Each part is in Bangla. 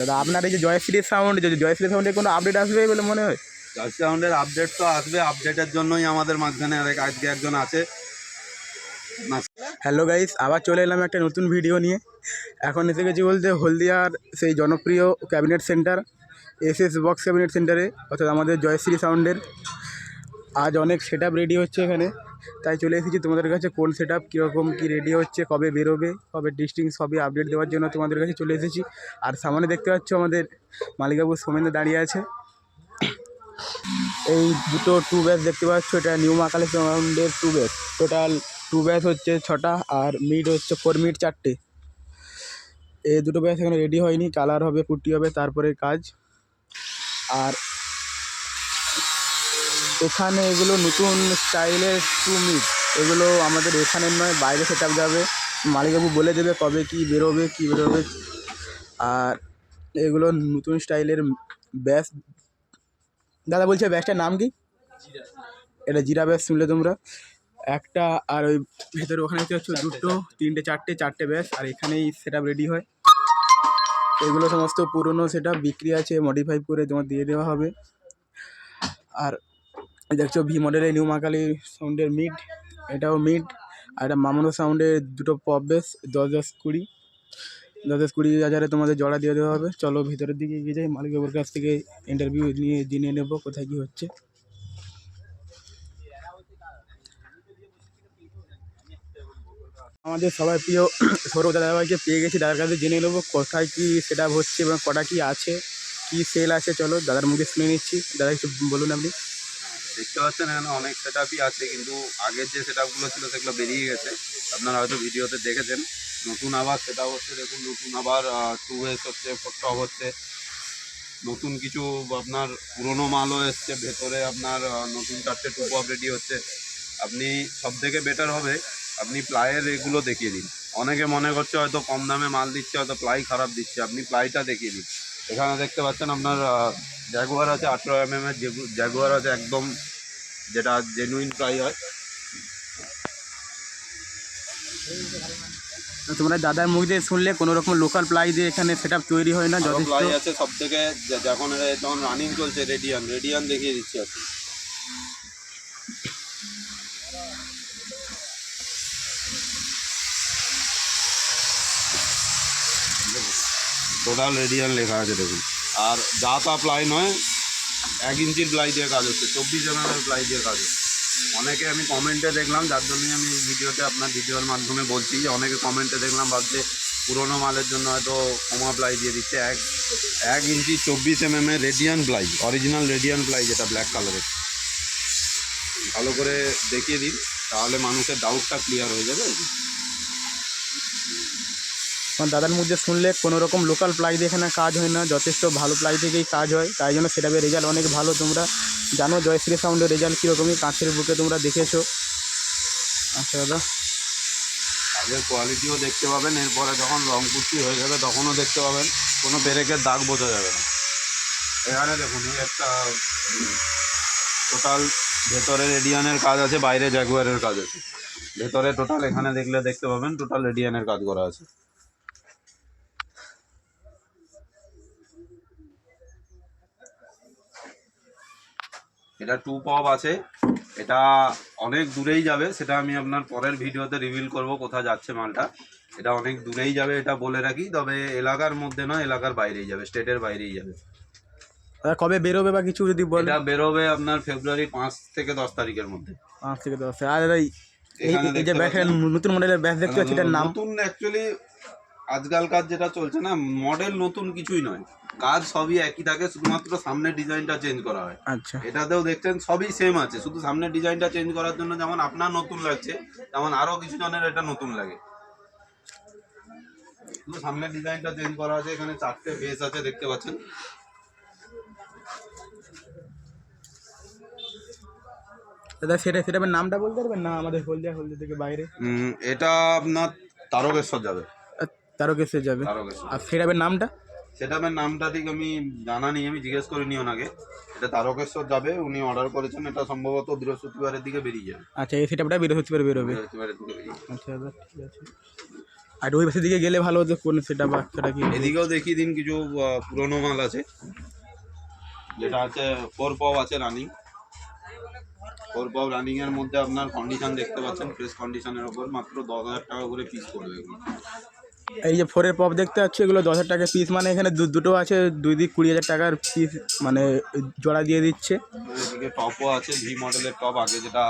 দাদা আপনার এই যে জয়শ্রী সাউন্ড জয়শ্রী সাউন্ডে কোনো আপডেট আসবে বলে মনে হয়? জয় সাউন্ডের আপডেট তো আসবে আপডেটের জন্যই আমাদের মাঝখানে আরেক আজকে একজন আছে। হ্যালো গাইস আবার চলে এলাম একটা নতুন ভিডিও নিয়ে। এখন এসে গেছি বলতে হলদিয়ার সেই জনপ্রিয় cabinet centre S S box cabinet সেন্টারে অর্থাৎ আমাদের জয়শ্রী সাউন্ডের আজ অনেক সেট রেডি হচ্ছে এখানে। তাই চলে এসেছি তোমাদের কাছে কোন সেট আপ কীরকম কী রেডি হচ্ছে, কবে বেরোবে, কবে ডিস্টিং সবই আপডেট দেওয়ার জন্য তোমাদের কাছে চলে এসেছি। আর সামনে দেখতে পাচ্ছ আমাদের মালিকাবু সোমেন্দা দাঁড়িয়ে আছে। এই দুটো টু ব্যাস দেখতে পাচ্ছ, এটা new মাকালে two bass total two bass হচ্ছে ছটা, আর মিড হচ্ছে ফোর মিড চারটে। এই দুটো ব্যাস এখানে রেডি হয়নি কালার হবে পুটি হবে, তারপরে কাজ। আর এখানে এগুলো নতুন স্টাইলের টু মিড এগুলো আমাদের এখানের নয়, বাইরে সেট আপ যাবে। মালিকবাবু বলে দেবে কবে কি বেরোবে কি বেরোবে। আর এগুলো নতুন স্টাইলের ব্যাস। দাদা বলছে ব্যাসটার নাম কি? এটা জিরা ব্যাস শুনলে তোমরা। একটা আর ওই ভেতরে ওখানে হচ্ছে দুটো, তিনটে, চারটে চারটে ব্যাস। আর এখানেই সেট রেডি হয়। এগুলো সমস্ত পুরনো সেটা বিক্রি আছে মডিফাই করে তোমার দিয়ে দেওয়া হবে। আর দেখছ ভি মডেলের নিউ মাকালি সাউন্ডের মিড এটাও মিড আর এটা মামনো সাউন্ডের দুটো পপ বেস দশ দশ কুড়ি, দশ দশ কুড়ি হাজারে তোমাদের জোড়া দিয়ে দেওয়া হবে। চলো ভিতরের দিকে এগিয়ে যাই, মালিক বাবুর কাছ থেকে ইন্টারভিউ নিয়ে জেনে নেব কোথায় কী হচ্ছে। আমাদের সবাই প্রিয় সৌরভ দাদাভাইকে পেয়ে গেছি দাদার কাছে জেনে নেব কোথায় কী সেটা হচ্ছে এবং কটা কী আছে। কী সেল আছে, চলো দাদার মুখে শুনে নিচ্ছি। দাদা একটু বলুন আপনি। দেখতে পাচ্ছেন, এখানে অনেক সেট আছে, কিন্তু আগের যে সেট ছিল, সেগুলো বেরিয়ে গেছে। আপনারা হয়তো ভিডিওতে দেখেছেন, নতুন আবার সেটা হচ্ছে, দেখুন, নতুন আবার টু এস হচ্ছে ফোর টপ হচ্ছে। নতুন কিছু আপনার পুরনো মালও এসছে, ভেতরে আপনার নতুন চারটে টু পপ রেডি হচ্ছে। আপনি সব থেকে বেটার হবে, আপনি প্লাইয়ের এগুলো দেখিয়ে দিন। অনেকে মনে করছে, হয়তো কম দামে মাল দিচ্ছে, হয়তো প্লাই খারাপ দিচ্ছে। আপনি প্লাইটা দেখিয়ে দিন। এখানে দেখতে পাচ্ছেন আপনার জ্যাগুয়ার আছে আঠেরো এম এম এর জ্যাগুয়ার আছে একদম যেটা জেনুইন প্রাই হয়। তোমরা দাদার মুখ দিয়ে শুনলে কোনো রকম লোকাল প্লাই দিয়ে এখানে সেট তৈরি হয় না যথেষ্ট। প্লাই আছে সব থেকে যখন যখন রানিং চলছে রেডিয়ান রেডিয়ান দেখিয়ে দিচ্ছি আর কি। রেডিয়ান লেখা আছে দেখুন আর যা তা প্লাই নয় এক ইঞ্চির প্লাই দিয়ে কাজ হচ্ছে, চব্বিশ জনের প্লাই দিয়ে কাজ হচ্ছে অনেকে আমি কমেন্টে দেখলাম, যার জন্যই আমি ভিডিওতে আপনার ভিডিওর মাধ্যমে বলছি যে অনেকে কমেন্টে দেখলাম, ভাবছে পুরোনো মালের জন্য হয়তো কমা প্লাই দিয়ে দিচ্ছে এক এক ইঞ্চি চব্বিশ এম এম এর radian ply original radian ply যেটা ব্ল্যাক কালারের ভালো করে দেখিয়ে দিন, তাহলে মানুষের ডাউটটা ক্লিয়ার হয়ে যাবে। কারণ দাদার মধ্যে শুনলে কোনো রকম লোকাল প্লাই দিয়ে এখানে কাজ হয় না, যথেষ্ট ভালো প্লাই থেকেই কাজ হয়। তাই জন্য সেটা রেজাল্ট অনেক ভালো। তোমরা জানো জয়শ্রী সাউন্ডের রেজাল্ট কীরকমই কাঁচের বুকে তোমরা দেখেছ। আচ্ছা দাদা। কাজের কোয়ালিটিও দেখতে পাবেন, এরপরে যখন রং কুচি হয়ে যাবে তখনও দেখতে পাবেন। কোনো পেরেকের দাগ বোঝা যাবে না। এখানে দেখুন একটা টোটাল ভেতরে রেডিয়ানের কাজ আছে, বাইরে জ্যাগুয়ারের কাজ আছে। ভেতরে টোটাল এখানে দেখলে দেখতে পাবেন টোটাল রেডিয়ানের কাজ করা আছে। এটা টু পপ আছে। এটা অনেক দূরেই যাবে সেটা আমি আপনার পরের ভিডিওতে রিভিল করব কোথায় যাচ্ছে মালটা। এটা অনেক দূরেই যাবে এটা বলে রাখি তবে এলাকার মধ্যে নয় এলাকার বাইরেই যাবে স্টেটের বাইরেই যাবে। কবে বেরোবে বা কিছু যদি বল এটা বেরোবে আপনার ফেব্রুয়ারি পাঁচ থেকে দশ তারিখের মধ্যে। পাঁচ থেকে দশ আর এই- যে ব্যাগ নতুন মডেলের ব্যাগ দেখতে পাচ্ছি এটার নাম? নতুন অ্যাকচুয়ালি আজকালকার যেটা চলছে না মডেল নতুন কিছুই নয়। কাজ সবই একই থাকে শুধুমাত্র সামনের ডিজাইনটা চেঞ্জ করা হয়। আচ্ছা। এটাতেও দেখছেন সবই সেম আছে শুধু সামনের ডিজাইনটা চেঞ্জ করার জন্য যেমন আপনার নতুন লাগছে তেমন আরও কিছু জনের এটা নতুন লাগে। শুধু সামনের ডিজাইনটা চেঞ্জ করা আছে এখানে চারটে বেস আছে দেখতে পাচ্ছেন। দাদা সেটা সেটাপের নামটা বলতে পারবেন না আমাদের হলদিয়া হলদিয়া থেকে বাইরে? এটা আপনার তারকেশ্বর যাবে। তারকেশ্বর যাবে। আর সেটাপের নামটা? সেটাপের নামটা ঠিক আমি জানা নেই আমি জিজ্ঞেস করিনি ওনাকে। এটা তারকেশ্বর যাবে উনি অর্ডার করেছেন এটা সম্ভবত বৃহস্পতিবারের দিকে বেরিয়ে যাবে। আচ্ছা এই সেটাপটা বৃহস্পতিবার বেরোবে? বৃহস্পতিবারের দিকে। আচ্ছা দাদা ঠিক আছে। আর ওই পাশের দিকে গেলে ভালো হতো কোন সেটা বা সেটা কি? এদিকেও দেখিয়ে দিন কিছু পুরনো মাল আছে। যেটা আছে ফোর পাও আছে রানিং ফোর পাও রানিং এর মধ্যে আপনার কন্ডিশন দেখতে পাচ্ছেন ফ্রেশ কন্ডিশনের ওপর মাত্র দশ হাজার টাকা করে পিস পড়বে। এগুলো এই যে ফোরের পপ দেখতে পাচ্ছি এগুলো দশ হাজার টাকা পিস মানে এখানে দুটো আছে দুই দিক কুড়ি হাজার টাকার পিস মানে জোড়া দিয়ে দিচ্ছে। এদিকে টপও আছে ভি মডেলের টপ আগে যেটা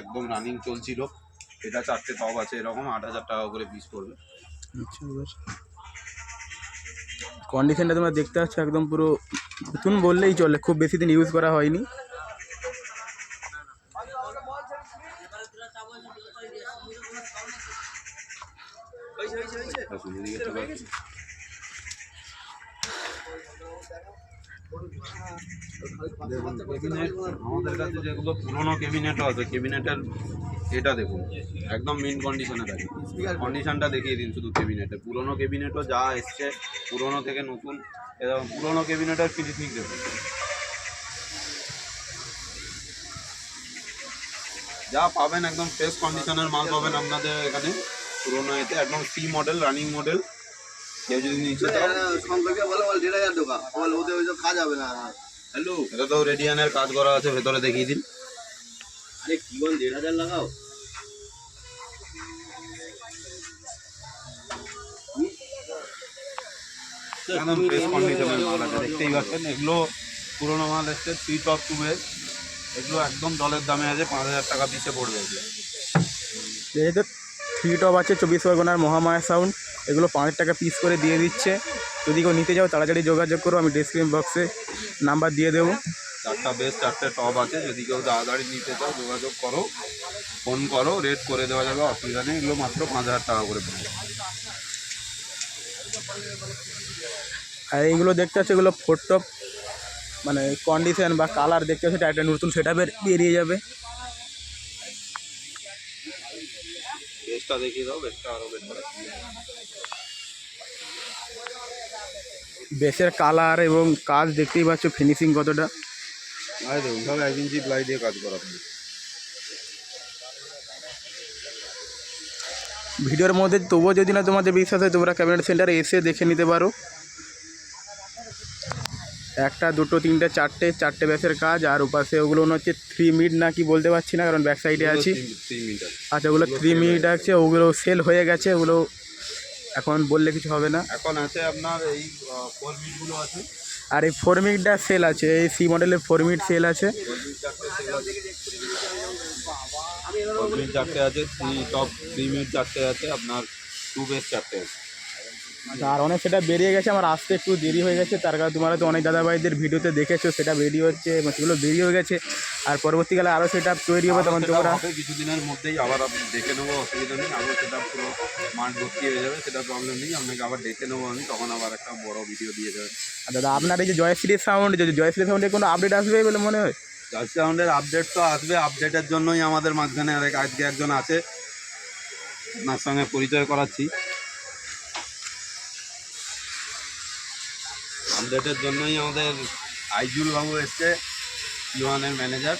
একদম রানিং চলছিল এটা চারটে টপ আছে এরকম আট হাজার টাকা করে পিস পড়বে। কন্ডিশনটা তোমরা দেখতে পাচ্ছ একদম পুরো নতুন বললেই চলে খুব বেশি দিন ইউজ করা হয়নি। আমাদের কাছে যেগুলো পুরোনো ক্যাবিনেটও আছে ক্যাবিনেটের এটা দেখুন একদম মেন কন্ডিশনে থাকে। কন্ডিশনটা দেখিয়ে দিন শুধু ক্যাবিনেটে পুরোনো ক্যাবিনেটও যা এসছে পুরোনো থেকে নতুন এরকম পুরোনো ক্যাবিনেটের ফিনিশিং দেখুন। যা পাবেন একদম ফ্রেশ কন্ডিশনের মাল পাবেন আপনাদের এখানে। পুরোনো এতে একদম সি মডেল রানিং মডেল কেউ যদি নিচে চাও সংখ্যাকে বলে বল দেড় হাজার টাকা। বল ওদের ওই কাজ হবে না হ্যালো এটা তো রেডিয়ানের কাজ করা আছে ভেতরে দেখিয়ে দিন। আরে কি বল দেড় হাজার লাগাও। একদম ফ্রেশ কন্ডিশনের মাল আছে দেখতেই পাচ্ছেন। এগুলো পুরোনো মাল এসছে অফ এগুলো একদম জলের দামে আছে পাঁচ হাজার টাকা পিছে পড়বে। এগুলো থ্রি টপ আছে চব্বিশ পরগনার মহামায়া সাউন্ড এগুলো পাঁচ টাকা পিস করে দিয়ে দিচ্ছে। যদি কেউ নিতে যাও তাড়াতাড়ি যোগাযোগ করো আমি ডিসক্রিপশন বক্সে নাম্বার দিয়ে দেবো। চারটা বেস চারটে টপ আছে। যদি কেউ তাড়াতাড়ি নিতে চাও যোগাযোগ করো ফোন করো রেট করে দেওয়া যাবে অসুবিধা নেই। এগুলো মাত্র পাঁচ হাজার টাকা করে পড়বে আর এইগুলো দেখতে পাচ্ছ এগুলো ফোর টপ মানে কন্ডিশন বা কালার দেখতে এটা একটা নতুন সেট বেরিয়ে যাবে। বেসটা দেখিয়ে দাও বেসটা আরও বেটার বেসের কালার এবং কাজ দেখতেই পাচ্ছ ফিনিশিং কতটা। আরে দেখুন সব এক ইঞ্চি প্লাই দিয়ে কাজ করা ভিডিওর মধ্যে তবুও যদি না তোমাদের বিশ্বাস হয় তোমরা ক্যাবিনেট সেন্টারে এসে দেখে নিতে পারো। একটা দুটো তিনটে চারটে চারটে ব্যাসের কাজ আর উপাসে ওগুলো মনে হচ্ছে থ্রি মিনিট না কি বলতে পারছি না কারণ ব্যাক সাইডে আছি। আচ্ছা ওগুলো থ্রি মিনিট আছে ওগুলো সেল হয়ে গেছে ওগুলো এখন বললে কিছু হবে না। এখন আছে আপনার এই ফোর মিটগুলো আছে। আর এই ফোর মিনিটটা সেল আছে এই সি মডেলের ফোর মিনিট সেল আছে। ফোর মিনিট চারটে আছে। থ্রি টপ থ্রি মিনিট চারটে আছে আপনার টু বেস চারটে আছে। আর অনেক সেটা বেরিয়ে গেছে আমার আসতে একটু দেরি হয়ে গেছে তার কারণে তোমরা তো অনেক দাদাভাইদের ভিডিওতে দেখেছ সেটা রেডি হচ্ছে এবং সেগুলো দেরি হয়ে গেছে আর পরবর্তীকালে আরও সেটা তৈরি হবে তখন তোমরা কিছুদিনের মধ্যেই আবার দেখে নেব অসুবিধা নেই আবার সেটা পুরো মাঠ ভর্তি হয়ে যাবে সেটা প্রবলেম নেই আপনাকে আবার দেখে নেব আমি তখন আবার একটা বড় ভিডিও দিয়ে যাবে আর দাদা আপনার এই যে জয়শ্রী সাউন্ড যদি জয়শ্রী সাউন্ডে কোনো আপডেট আসবে বলে মনে হয়? জার্সি সাউন্ডের আপডেট তো আসবে আপডেটের জন্যই আমাদের মাঝখানে আরেক আজকে একজন আছে আপনার সঙ্গে পরিচয় করাচ্ছি। আপডেটের জন্যই আমাদের আইজুল বাবু এসছে ইউয়ানের ম্যানেজার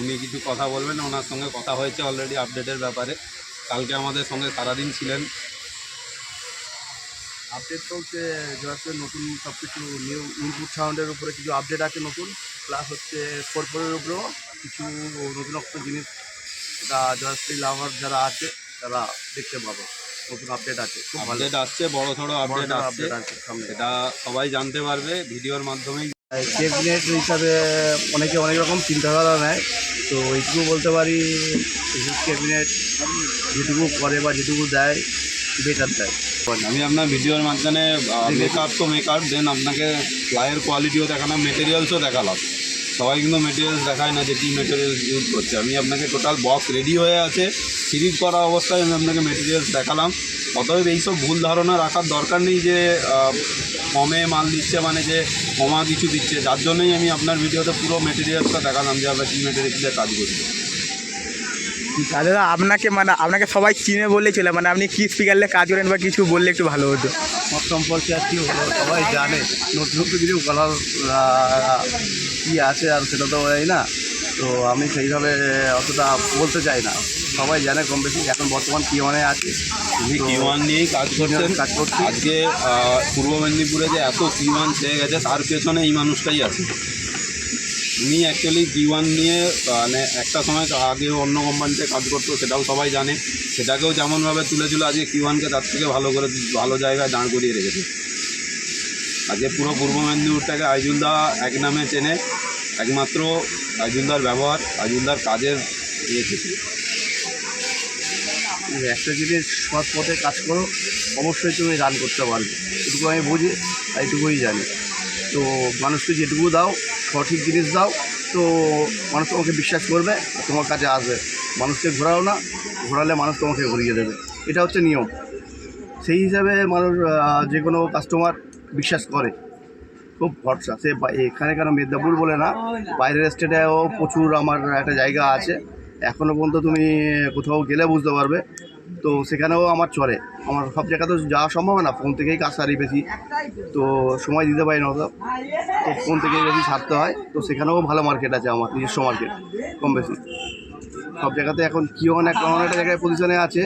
উনি কিছু কথা বলবেন, ওনার সঙ্গে কথা হয়েছে অলরেডি আপডেটের ব্যাপারে। কালকে আমাদের সঙ্গে সারাদিন ছিলেন। আপডেট বলতে জয়পুর নতুন সব কিছু নিউ ইনপুট সাউন্ডের উপরে কিছু আপডেট আছে নতুন। প্লাস হচ্ছে ফোর ফোরের উপরেও কিছু নতুনত্ব জিনিস এটা জয়শ্রী লাভার যারা আছে, তারা দেখতে পাবে। নতুন আপডেট আছে। আপডেট আসছে বড় সড়ো আপডেট আসছে। আপডেট আছে এটা সবাই জানতে পারবে ভিডিওর মাধ্যমেই। ক্যাবিনেট হিসাবে অনেকে অনেক রকম চিন্তাধারা নেয়। তো এইটুকু বলতে পারি ক্যাবিনেট যেটুকু করে বা যেটুকু দেয় বেটার দেয়। আমি আপনার ভিডিওর মাঝখানে মেকআপ তো মেকআপ দেন আপনাকে প্লাইয়ের কোয়ালিটিও দেখালাম মেটেরিয়ালসও দেখালাম। সবাই কিন্তু মেটেরিয়ালস দেখায় না যে কী মেটেরিয়ালস ইউজ করছে। আমি আপনাকে টোটাল বক্স রেডি হয়ে আছে সিরিজ করা অবস্থায় আমি আপনাকে মেটেরিয়ালস দেখালাম। অতএব এইসব ভুল ধারণা রাখার দরকার নেই যে কমে মাল দিচ্ছে মানে যে কমা কিছু দিচ্ছে। যার জন্যই আমি আপনার ভিডিওতে পুরো মেটেরিয়ালসটা দেখালাম যে আমরা কী মেটেরিয়াল কাজ করছি। দাদা আপনাকে মানে আপনাকে সবাই চিনে বললে চলে মানে আপনি কি স্পিকারলে কাজ করেন বা কিছু বললে একটু ভালো হতো। আমার সম্পর্কে আর কি হলো? সবাই জানে। নতুন নতুন কিছু বলার কী আছে আর সেটা তো হয় না। তো আমি সেইভাবে অতটা বলতে চাই না। সবাই জানে কম বেশি এখন বর্তমান কি মানে আছে। তুমি কি ওয়ান নিয়েই কাজ করছেন। কাজ করছি। আজকে পূর্ব মেদিনীপুরে যে এত কি ওয়ান ছেয়ে গেছে তার পেছনে এই মানুষটাই আছে। উনি অ্যাকচুয়ালি জি ওয়ান নিয়ে মানে একটা সময় আগে অন্য কোম্পানিতে কাজ করতো, সেটাও সবাই জানে। সেটাকেও যেমনভাবে তুলেছিল, আজকে কি ওয়ানকে তার থেকে ভালো করে, ভালো জায়গায় দাঁড় করিয়ে রেখেছে। আজকে পুরো পূর্ব মেদিনীপুরটাকে আইজুলদা এক নামে চেনে, একমাত্র আইজুলদার ব্যবহার, আইজুলদার কাজের ইয়ে থেকে। একটা জিনিস সৎ পথে কাজ করো, অবশ্যই তুমি রান করতে পারবে। এটুকু আমি বুঝি, আর এটুকুই জানি। তো মানুষকে যেটুকু দাও সঠিক জিনিস দাও, তো মানুষ তোমাকে বিশ্বাস করবে, তোমার কাছে আসবে। মানুষকে ঘোরাও না, ঘোরালে মানুষ তোমাকে ঘুরিয়ে দেবে। এটা হচ্ছে নিয়ম। সেই হিসাবে মানুষ যে কোনো কাস্টমার বিশ্বাস করে। খুব ভরসা। সে এখানে কেন মেদিনীপুর বলে না, বাইরের স্টেটেও প্রচুর আমার একটা জায়গা আছে। এখনও পর্যন্ত তুমি কোথাও গেলে বুঝতে পারবে। তো সেখানেও আমার চলে। আমার সব জায়গা তো যাওয়া সম্ভব না, ফোন থেকেই কাজ সারি বেশি। তো সময় দিতে পারি না তো ফোন থেকেই বেশি ছাড়তে হয়। তো সেখানেও ভালো মার্কেট আছে আমার, নিজস্ব মার্কেট কম বেশি। সব জায়গাতে এখন কিও একটা এমন একটা জায়গায় পজিশনে আছে।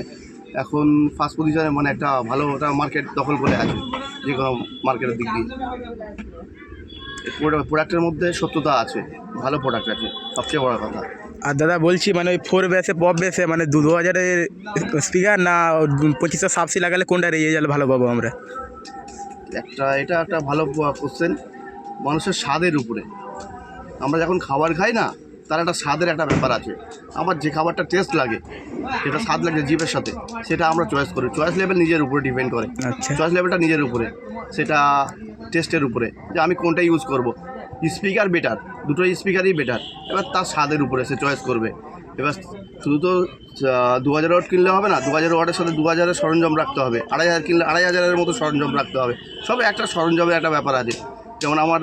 এখন ফার্স্ট পজিশনে মানে একটা ভালো একটা মার্কেট দখল করে আছে, যে কোনো মার্কেটের দিক দিয়ে। প্রোডাক্টের মধ্যে সত্যতা আছে, ভালো প্রোডাক্ট আছে, সবচেয়ে বড় কথা। আর দাদা বলছি মানে ওই ফোর বেসে পপ বেসে মানে দু দু হাজারের স্পিকার না পঁচিশশো সাবসি লাগালে কোনটা গেলে ভালো পাবো আমরা? একটা এটা একটা ভালো কোশ্চেন মানুষের স্বাদের উপরে। আমরা যখন খাবার খাই না তার একটা স্বাদের একটা ব্যাপার আছে। আমার যে খাবারটা টেস্ট লাগে যেটা স্বাদ লাগে জিভের সাথে সেটা আমরা চয়েস করি। চয়েস লেভেল নিজের উপরে ডিপেন্ড করে। আচ্ছা। চয়েস লেভেলটা নিজের উপরে। সেটা টেস্টের উপরে। যে আমি কোনটা ইউজ করব? স্পিকার বেটার, দুটো স্পিকারই বেটার। এবার তার স্বাদের উপরে সে চয়েস করবে। এবার শুধু তো দু হাজার ওয়াট কিনলে হবে না দু হাজার ওয়াটের সাথে দু হাজারের সরঞ্জাম রাখতে হবে, আড়াই হাজার কিনলে আড়াই হাজারের মতো সরঞ্জাম রাখতে হবে। সব একটা সরঞ্জামের একটা ব্যাপার আছে। যেমন আমার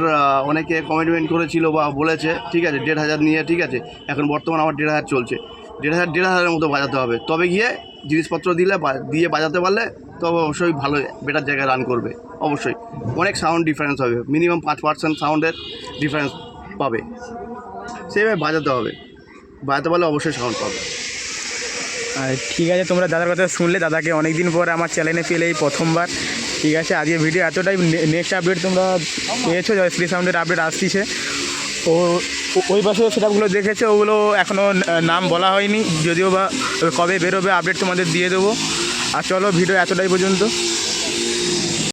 অনেকে কমিটমেন্ট করেছিল বা বলেছে, ঠিক আছে, দেড় হাজার নিয়ে, ঠিক আছে, এখন বর্তমান আমার দেড় হাজার চলছে। দেড় হাজার, দেড় হাজারের মতো বাজাতে হবে। তবে গিয়ে জিনিসপত্র দিলে দিয়ে বাজাতে পারলে তবে অবশ্যই ভালো বেটার জায়গায় রান করবে, অবশ্যই। অনেক সাউন্ড ডিফারেন্স হবে মিনিমাম পাঁচ পার্সেন্ট সাউন্ডের ডিফারেন্স পাবে। সেইভাবে বাজাতে হবে। বাজাতে পারলে অবশ্যই সাউন্ড পাবে। ঠিক আছে, তোমরা দাদার কথা শুনলে, দাদাকে অনেক দিন পর আমার চ্যানেলে পেলে এই প্রথমবার। ঠিক আছে, আজকে ভিডিও এতটাই নেক্সট আপডেট তোমরা পেয়েছ স্প্রি সাউন্ডের আপডেট আসতিছে। ও ওই পাশে সেটাগুলো দেখেছ, ওগুলো এখনও নাম বলা হয়নি। যদিও বা কবে বেরোবে আপডেট তোমাদের দিয়ে দেবো। আর চলো ভিডিও এতটাই পর্যন্ত।